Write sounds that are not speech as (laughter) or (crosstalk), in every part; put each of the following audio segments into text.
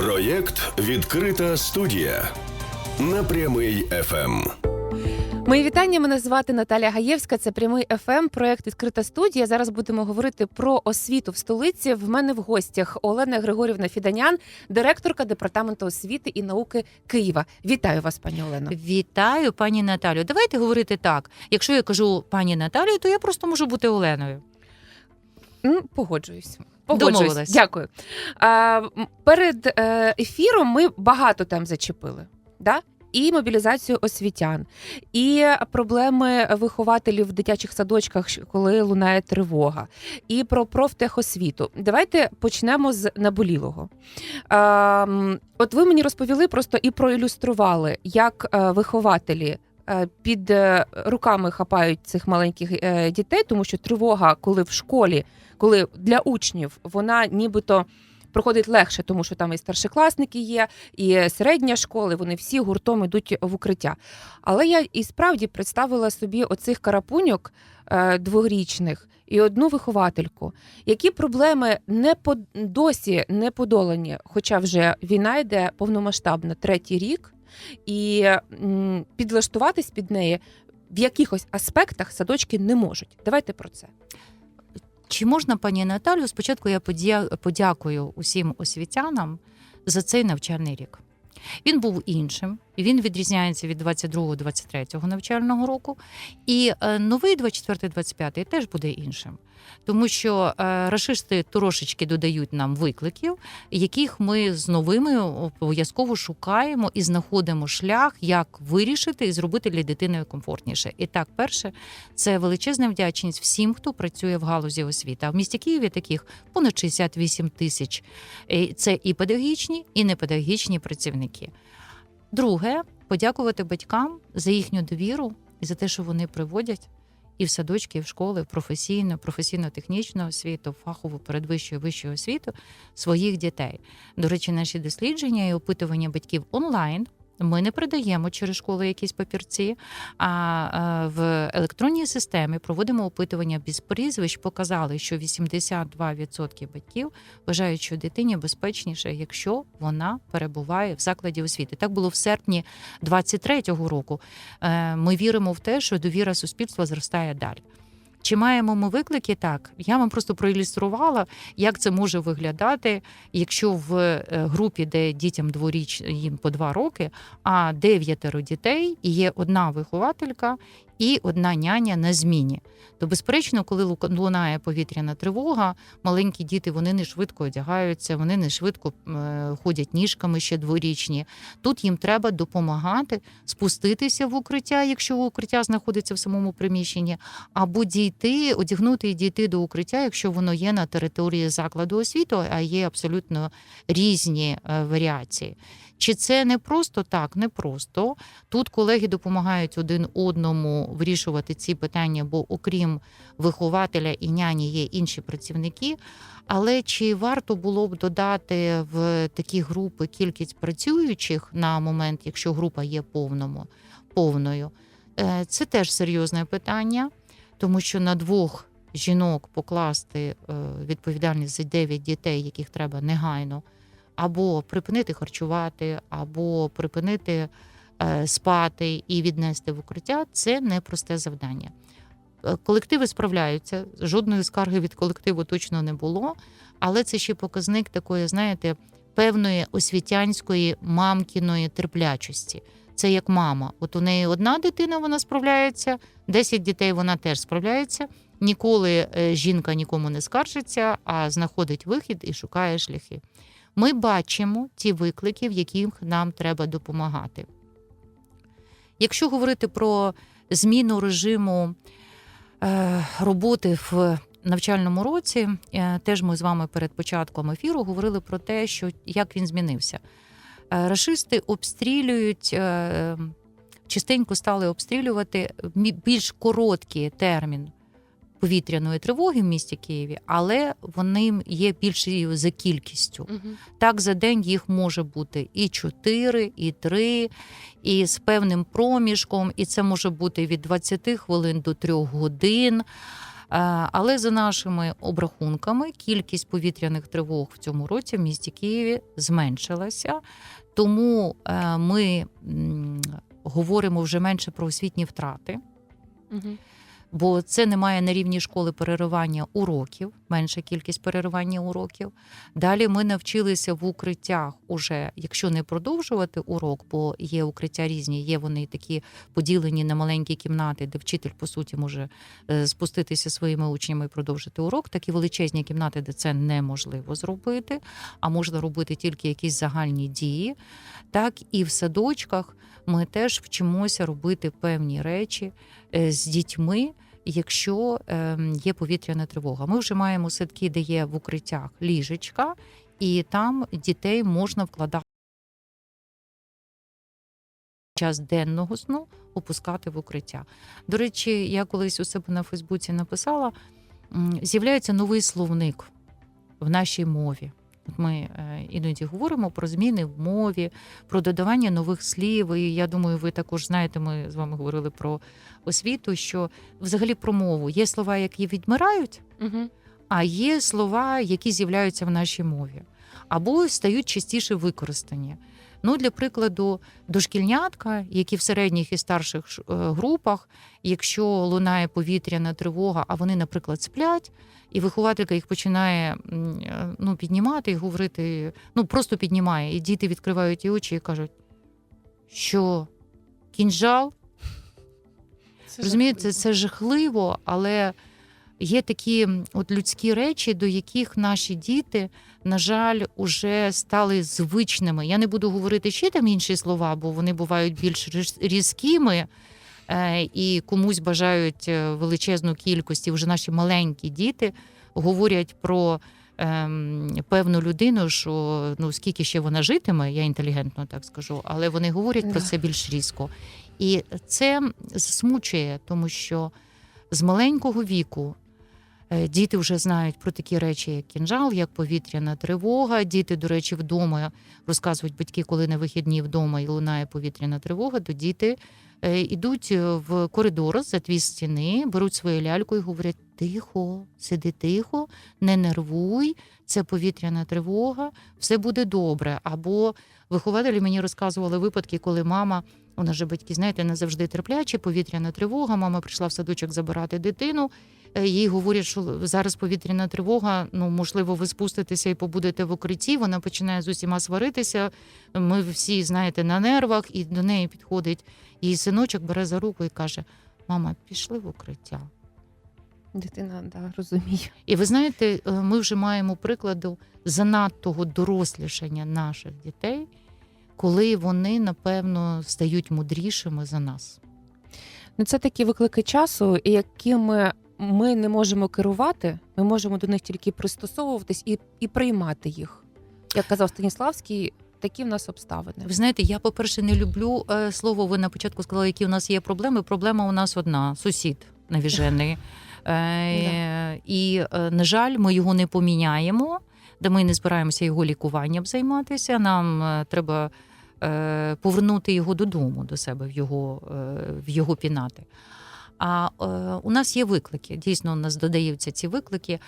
Проєкт Відкрита студія на прямий Ем. ФМ. Мої вітання. Мене звати Наталя Гаєвська. Це прямий ФМ, проект відкрита студія. Зараз будемо говорити про освіту в столиці. В мене в гостях Олена Григорівна Фіданян, директорка департаменту освіти і науки Києва. Вітаю вас, пані Олено. Вітаю, пані Наталю. Давайте говорити так. Якщо я кажу пані Наталю, то я просто можу бути Оленою. М, Погоджуюсь. Погоджуюсь. Дякую. А, перед е, ефіром ми багато тем зачепили. Да? І мобілізацію освітян, і проблеми вихователів в дитячих садочках, коли лунає тривога, і про профтехосвіту. Давайте почнемо з наболілого. От ви мені розповіли просто і проілюстрували, як е, вихователі. е, Під руками хапають цих маленьких дітей, тому що тривога, коли в школі, коли для учнів вона нібито проходить легше, тому що там і старшокласники є, і середня школа, вони всі гуртом йдуть в укриття. Але я і справді представила собі оцих карапуньок е, дворічних і одну виховательку. Які проблеми не по досі не подолані, хоча вже війна йде повномасштабна третій рік, і підлаштуватись під неї в якихось аспектах садочки не можуть. Давайте про це. Чи можна, пані Наталю, спочатку я подякую усім освітянам за цей навчальний рік. Він був іншим, і він відрізняється від 22-23 навчального року. І е, новий 24-25 теж буде іншим. Тому що е, рашисти трошечки додають нам викликів, яких ми з новими обов'язково шукаємо і знаходимо шлях, як вирішити і зробити для дитини комфортніше. І так, перше, це величезна вдячність всім, хто працює в галузі освіти. А в місті Києві таких понад 68 тисяч. Це і педагогічні, і непедагогічні працівники. Друге, подякувати батькам за їхню довіру і за те, що вони приводять і в садочки, і в школи, в професійну, професійно-технічну освіту, фахову передвищу і вищу освіту своїх дітей. До речі, наші дослідження і опитування батьків онлайн. Ми не передаємо через школи якісь папірці, а е, в електронній системі проводимо опитування без прізвищ. Показали, що 82% батьків вважають, що дитині безпечніше, якщо вона перебуває в закладі освіти. Так було в серпні 23-го року. Е, Ми віримо в те, що довіра суспільства зростає далі. Чи маємо ми виклики? Так, я вам просто проілюструвала, як це може виглядати, якщо в е, групі, де дітям дворіч їм по два роки, а дев'ятеро дітей і є одна вихователька і одна няня на зміні. То, безперечно, коли лунає повітряна тривога, маленькі діти вони не швидко одягаються, вони не швидко е, ходять ніжками ще дворічні. Тут їм треба допомагати спуститися в укриття, якщо укриття знаходиться в самому приміщенні, або дійти, одягнути і дійти до укриття, якщо воно є на території закладу освіти, а є абсолютно різні е, варіації. Чи це не просто так? Не просто. Тут колеги допомагають один одному вирішувати ці питання, бо окрім вихователя і няні є інші працівники. Але чи варто було б додати в такі групи кількість працюючих на момент, якщо група є повному, повною? Е, Це теж серйозне питання, тому що на двох жінок покласти е, відповідальність за 9 дітей, яких треба негайно або припинити харчувати, або припинити е, спати і віднести в укриття це непросте завдання. Е, Колективи справляються, жодної скарги від колективу точно не було, але це ще показник такої, знаєте, певної освітянської мамкіної терплячості. Це як мама. От у неї одна дитина вона справляється, 10 дітей вона теж справляється. Ніколи е, жінка нікому не скаржиться, а знаходить вихід і шукає шляхи. Ми бачимо ті виклики, в яких нам треба допомагати. Якщо говорити про зміну режиму е, роботи в навчальному році, е, теж ми з вами перед початком ефіру говорили про те, що як він змінився. Е, Рашисти обстрілюють, частенько стали обстрілювати більш короткий термін повітряної тривоги в місті Києві, але вони є більшою за кількістю. Так за день їх може бути і 4, і 3, і з певним проміжком, і це може бути від 20 хвилин до 3 годин. Але за нашими обрахунками, кількість повітряних тривог в цьому році в місті Києві зменшилася. Тому е, ми говоримо вже менше про освітні втрати. Мгм. Бо це немає на рівні школи переривання уроків, менша кількість переривання уроків. Далі ми навчилися в укриттях уже, якщо не продовжувати урок, бо є укриття різні, є вони такі поділені на маленькі кімнати, де вчитель по суті може е, спуститися своїми учнями і продовжити урок. Такі величезні кімнати, де це неможливо зробити, а можна робити тільки якісь загальні дії. Так і в садочках ми теж вчимося робити певні речі е, з дітьми, якщо ем, є повітряна тривога. Ми вже маємо садки, де є в укриттях ліжечка, і там дітей можна вкладати час денного сну опускати в укриття. До речі, я колись у себе на Фейсбуці написала: з'являється новий словник в нашій мові. Ми е, іноді говоримо про зміни в мові, про додавання нових слів. І я думаю, ви також знаєте, ми з вами говорили про освіту, що взагалі про мову є слова, які відмирають, Мгм. а є слова, які з'являються в нашій мові, або стають частіше використані. Ну, для прикладу, дошкільнятка, які в середніх і старших е, групах, якщо лунає повітряна тривога, а вони, наприклад, сплять, і вихователька їх починає е, ну, піднімати і говорити, ну просто піднімає, і діти відкривають і очі і кажуть, що кінжал Це Розумієте, жахливо. це жахливо, але є такі от людські речі, до яких наші діти, на жаль, уже стали звичними. Я не буду говорити ще там інші слова, бо вони бувають більш різкими. Е, І комусь бажають е, величезну кількість, і вже наші маленькі діти говорять про ем, певну людину, що ну скільки ще вона житиме, я інтелігентно так скажу, але вони говорять про це більш різко. І це засмучує, тому що з маленького віку діти вже знають про такі речі, як кінжал, як повітряна тривога. Діти, до речі, вдома розказують батьки, коли на вихідні вдома і лунає повітряна тривога, то діти е, ідуть в коридор за дві стіни, беруть свою ляльку і говорять: тихо, сиди тихо, не нервуй, це повітряна тривога, все буде добре. Або вихователі мені розказували випадки, коли мама. У нас же батьки, знаєте, не завжди терплячі, повітряна тривога. Мама прийшла в садочок забирати дитину. Е, Їй говорять, що зараз повітряна тривога. Ну можливо, ви спуститеся і побудете в укритті. Вона починає з усіма сваритися. Ми всі знаєте на нервах, і до неї підходить її синочок, бере за руку і каже: Мама, пішли в укриття. Дитина да, розуміє. І ви знаєте, е, ми вже маємо прикладу занадтого дорослішання наших дітей, коли вони напевно стають мудрішими за нас. Ну, це такі виклики часу, якими ми не можемо керувати, ми можемо до них тільки пристосовуватись і, і приймати їх. Як казав Станіславський, такі в нас обставини. Ви знаєте, я, по-перше, не люблю е, слово. Ви на початку сказали, які у нас є проблеми. Проблема у нас одна: сусід навіжений. (laughs) Е, І, е, на жаль, ми його не поміняємо, де ми не збираємося його лікуванням займатися. Нам е, треба повернути його додому до себе в його, е, в його пінати. А е, у нас є виклики. Дійсно, у нас додаються ці виклики.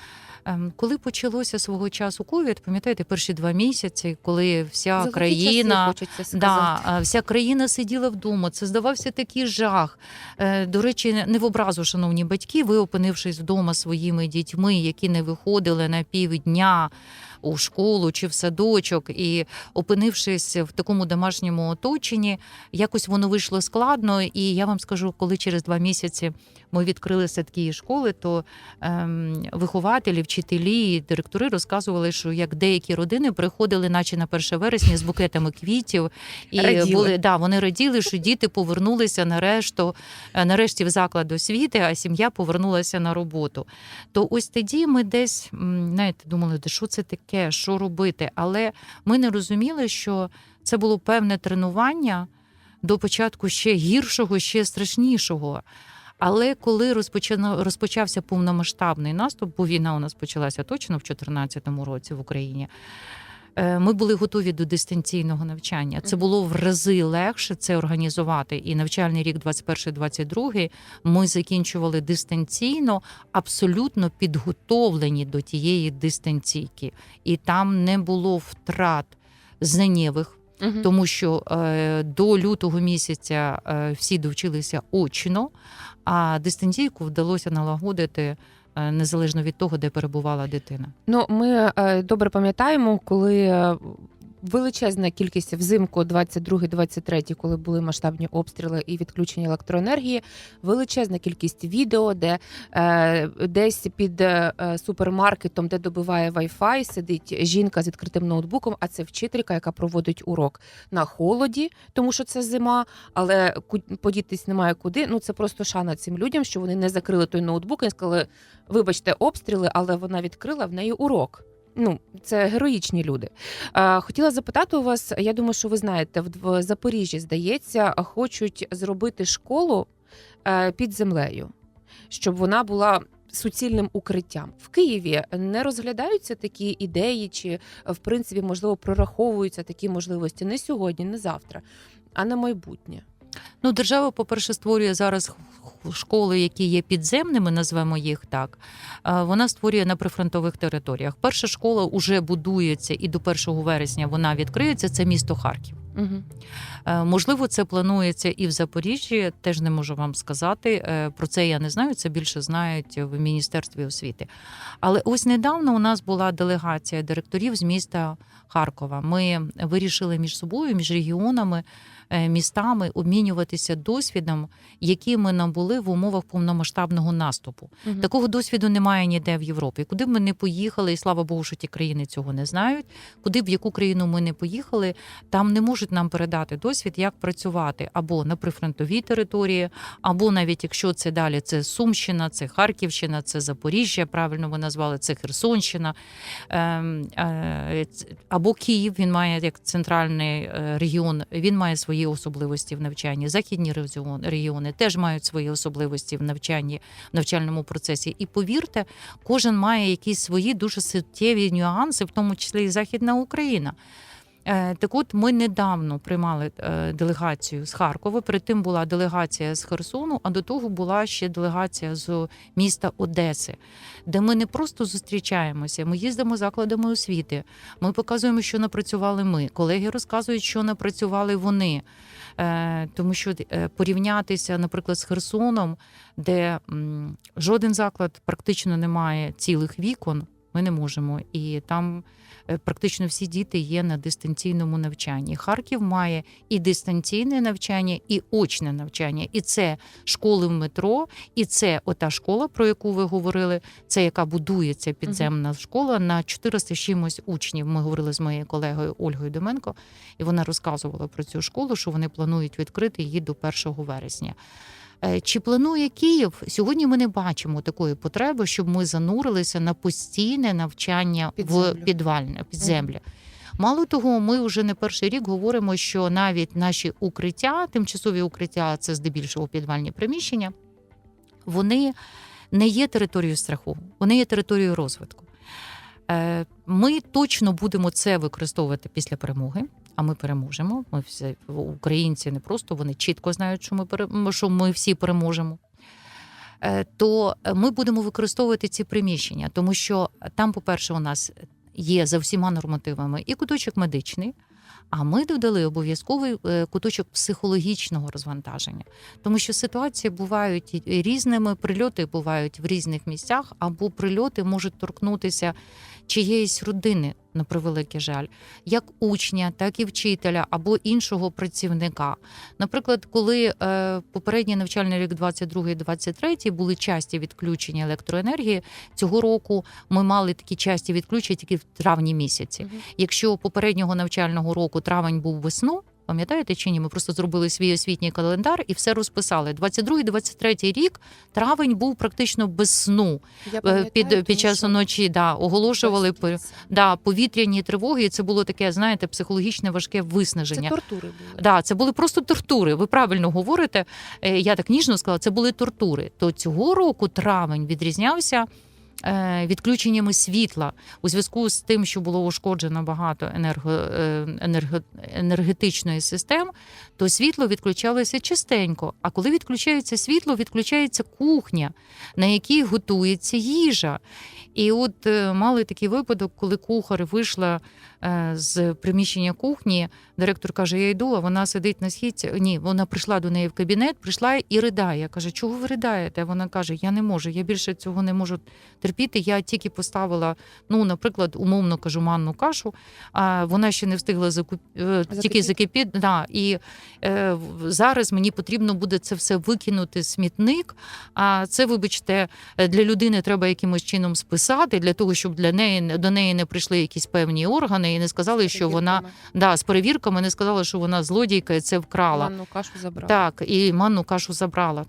Ем, коли почалося свого часу ковід, пам'ятаєте, перші два місяці, коли вся Золоті країна. часи. Да, вся країна сиділа вдома. Це здавався такий жах. Е, До речі, не в образу, шановні батьки, ви опинившись вдома своїми дітьми, які не виходили на півдня у школу чи в садочок, і опинившись в такому домашньому оточенні, якось воно вийшло складно. І я вам скажу, коли через два місяці ми відкрили садки і школи, то ем, вихователі, вчителі, і директори розказували, що як деякі родини приходили, наче на 1 вересня, з букетами квітів, і Раділи. були да, вони раділи, що діти повернулися нарешту, е, нарешті в заклад освіти, а сім'я повернулася на роботу. То ось тоді ми десь знаєте, думали, «Де що це таке, що робити. Але ми не розуміли, що це було певне тренування до початку ще гіршого, ще страшнішого. Але коли розпочина- розпочався повномасштабний наступ, бо війна у нас почалася точно в 2014 році в Україні. Е, Ми були готові до дистанційного навчання. Це було в рази легше це організувати. І навчальний рік 21-22 ми закінчували дистанційно, абсолютно підготовлені до тієї дистанційки, і там не було втрат знанєвих. Тому що е, до лютого місяця е, всі довчилися очно, а дистанційку вдалося налагодити е, незалежно від того, де перебувала дитина. Ну, ми е, добре пам'ятаємо, коли е, величезна кількість взимку 22-23, коли були масштабні обстріли і відключення електроенергії, величезна кількість відео, де е, десь під е, супермаркетом, де добиває Wi-Fi, сидить жінка з відкритим ноутбуком, а це вчителька, яка проводить урок на холоді, тому що це зима, але подітись немає куди. Ну це просто шана цим людям, що вони не закрили той ноутбук і сказали: вибачте, обстріли, але вона відкрила в неї урок. Ну, це героїчні люди. Хотіла запитати у вас, я думаю, що ви знаєте, в Запоріжжі, здається, хочуть зробити школу е, під землею, щоб вона була суцільним укриттям. В Києві не розглядаються такі ідеї, чи в принципі можливо прораховуються такі можливості не сьогодні, не завтра, а на майбутнє. Ну, держава, по-перше, створює зараз школи, які є підземними, назвемо їх так. Вона створює на прифронтових територіях. Перша школа вже будується і до 1 вересня вона відкриється. Це місто Харків. Угу. Можливо, це планується і в Запоріжжі. Теж не можу вам сказати. Е, Про це я не знаю. Це більше знають в міністерстві освіти. Але ось недавно у нас була делегація директорів з міста Харкова. Ми вирішили між собою, між регіонами, е, містами обмінюватися досвідом, які ми набули в умовах повномасштабного наступу. Такого досвіду немає ніде в Європі. Куди б ми не поїхали, і слава Богу, що ті країни цього не знають. Куди б в яку країну ми не поїхали, там не можуть нам передати досвід, як працювати або на прифронтовій території, або навіть якщо це далі, це Сумщина, це Харківщина, це Запоріжжя, правильно ви назвали, це Херсонщина. Ем, е, ц- Або Київ, він має як центральний е, регіон, він має свої особливості в навчанні. Західні регіон- регіони теж мають свої особливості в навчанні, в навчальному процесі. І повірте, кожен має якісь свої дуже суттєві нюанси, в тому числі і Західна Україна. Е, Так от ми недавно приймали е, делегацію з Харкова. Перед тим була делегація з Херсону, а до того була ще делегація з міста Одеси, де ми не просто зустрічаємося, ми їздимо закладами освіти. Ми показуємо, що напрацювали ми. Колеги розказують, що напрацювали вони. Е, Тому що порівнятися, наприклад, з Херсоном, де жоден заклад практично не має цілих вікон, ми не можемо. І там е, практично всі діти є на дистанційному навчанні. Харків має і дистанційне навчання, і очне навчання. І це школи в метро, і це ота школа, про яку ви говорили, це яка будується підземна школа на 400 з чимось учнів. Ми говорили з моєю колегою Ольгою Деменко, і вона розказувала про цю школу, що вони планують відкрити її до 1 вересня. Е, Чи планує Київ? Сьогодні ми не бачимо такої потреби, щоб ми занурилися на постійне навчання Під в підвальне підземлі. Мало того, ми вже не перший рік говоримо, що навіть наші укриття, тимчасові укриття, це здебільшого підвальні приміщення, вони не є територією страху, вони є територією розвитку. Е, Ми точно будемо це використовувати після перемоги. А ми переможемо. Ми всі українці не просто вони чітко знають, що ми що ми всі переможемо. Е, То ми будемо використовувати ці приміщення, тому що там, по-перше, у нас є за всіма нормативами і куточок медичний. А ми додали обов'язковий е, куточок психологічного розвантаження, тому що ситуації бувають різними, прильоти бувають в різних місцях, або прильоти можуть торкнутися чиєїсь родини, на превеликий жаль, як учня, так і вчителя або іншого працівника. Наприклад, коли е, попередній навчальний рік 22-23 були часті відключення електроенергії, цього року ми мали такі часті відключення тільки в травні місяці. Якщо попереднього навчального року травень був весну. Пам'ятаєте чи ні? Ми просто зробили свій освітній календар і все розписали. 22-23 рік травень був практично без сну. Я Е, Під, під час ночі да, оголошували по- да, повітряні тривоги. І це було таке, знаєте, психологічне важке Це виснаження. тортури були. Да, це були просто тортури. Ви правильно говорите. Е, Я так ніжно сказала, це були тортури. То цього року травень відрізнявся відключеннями світла. У зв'язку з тим, що було ушкоджено багато енерго, е, енерго, енергетичної систем, то світло відключалося частенько. А коли відключається світло, відключається кухня, на якій готується їжа. І от е, мали такий випадок, коли кухар вийшла е, з приміщення кухні. Директор каже: Я йду, а вона сидить на східці. Ні, вона прийшла до неї в кабінет, прийшла і ридає. Каже, чого ви ридаєте? Вона каже: Я не можу, я більше цього не можу терпіти. Я тільки поставила, ну, наприклад, умовно кажу, манну кашу, а вона ще не встигла закуп... е, тільки Закипіти. Да, і зараз мені потрібно буде це все викинути смітник. А це, вибачте, е, для людини треба якимось чином списати, для того, щоб для неї до неї не прийшли якісь певні органи і не сказали, що вона да, з перевірками не сказала, що вона злодійка і це вкрала. Манну кашу забрала. Так, і манну кашу забрала.